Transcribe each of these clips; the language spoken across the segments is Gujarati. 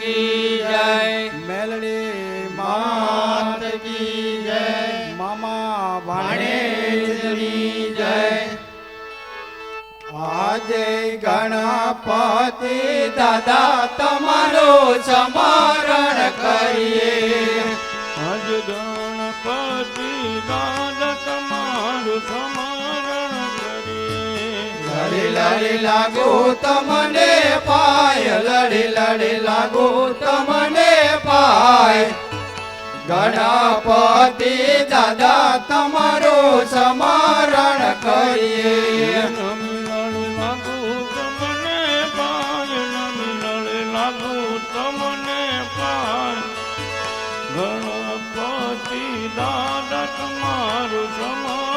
કી જય મેલડી માત કી જય। મામા ભાણેજની જય। આજે ગણપતિ દાદા તમારો સમારણ કરીએ। આજ ગણપતિ દાદા તમારું સમારણ કરીએ। લડી લડી લાગો તમને લડી લડી લાગુ તમને પાય ગણપતિ દાદા તમારું સ્મરણ કરીએ. ગણપતિ દાદા તમારું કરીએ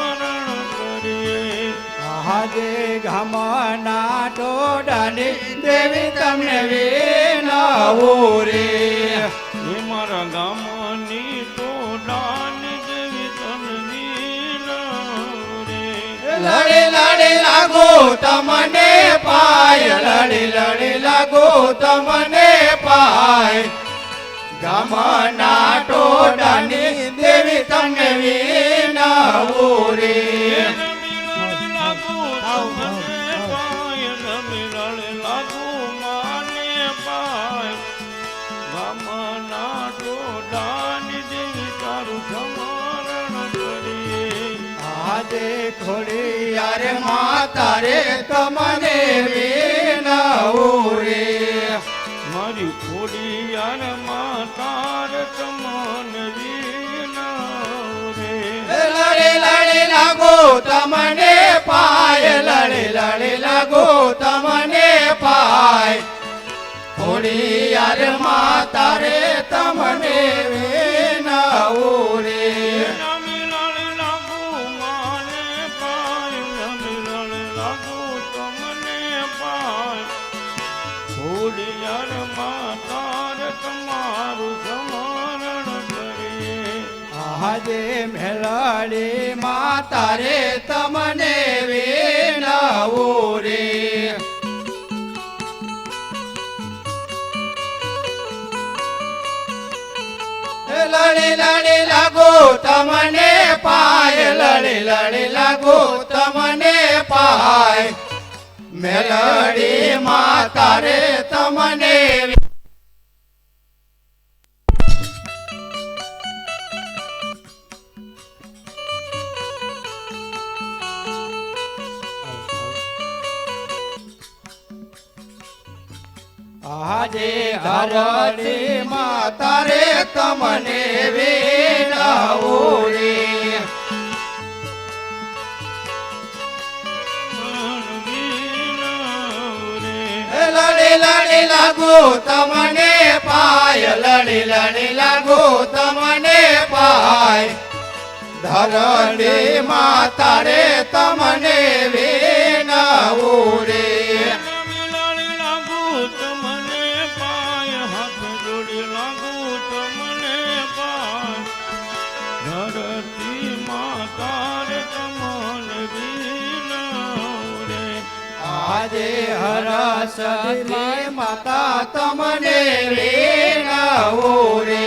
આજે ઘમના ટોડાની દેવી તમને વિનાવું રે એ મારા ગામની ટોડાની દેવી તનની રે લડે લડે લાગો તમને પાય. લડે લડી લાગો તમને આજે ખોડિયાર માતા રે તમને વિનાવું રે. મારી ખોડી યાર માતા રે. લડી લડી લાગો તમને પાય લડી લડી લાગો તમને પાય. ખોડિયાર માતા રે તમને વિનાવું રે. તમારું સ્મરણ કરીએ આજે મેલડી માતા રે તમને તમને પાય લડી લડી લાગુ તમને પાય. મેલડી માતા રે તમને આજે ધરતી માતા રે તમને વિનાવું રે. લડી લડી લાગુ તમને પાય, લડી લડી લાગુ તમને પાય. ધરડી માતા રે આજે હરસ માતા તમને વિનાવું રે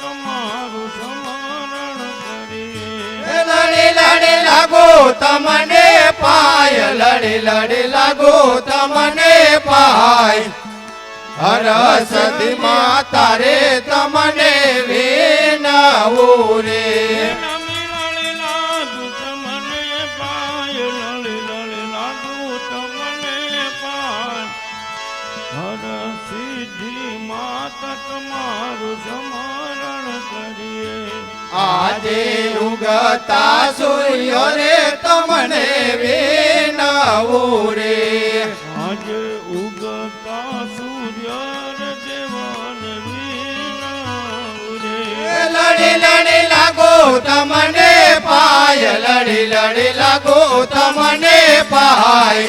તમારું સ્મરણ કરે. લડે લડે લાગો તમને પાય. લડે લડે લાગો તમને પાય. હરસદી માતા રે તમને વિનાવું રે આજે ઉગતા સૂર્ય રે તમને વિનાવું રે પાય લડી લડી લાગો તમને પહાય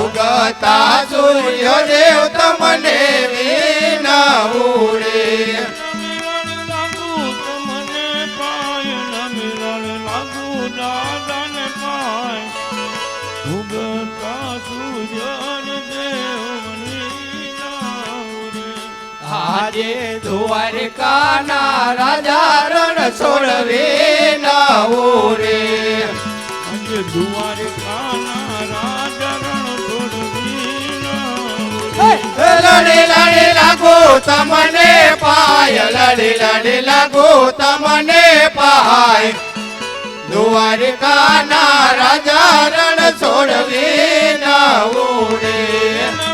ઉગતા સૂર્ય દેવ તમને વિના ઉડે. ઉગતા સૂર્ય નાવરે આજે દ્વારકાના રાજા રણ છોડવી નવું રે. આજે દ્વારકાના રાજા રણ છોડવે લડે લડી લાગો તમને પાય. લડે લડે લાગો તમને પાય. દ્વારકાના રાજા રણ છોડવી નવું રે.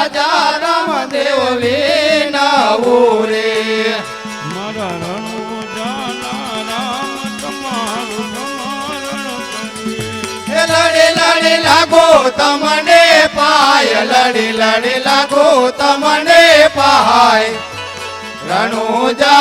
ya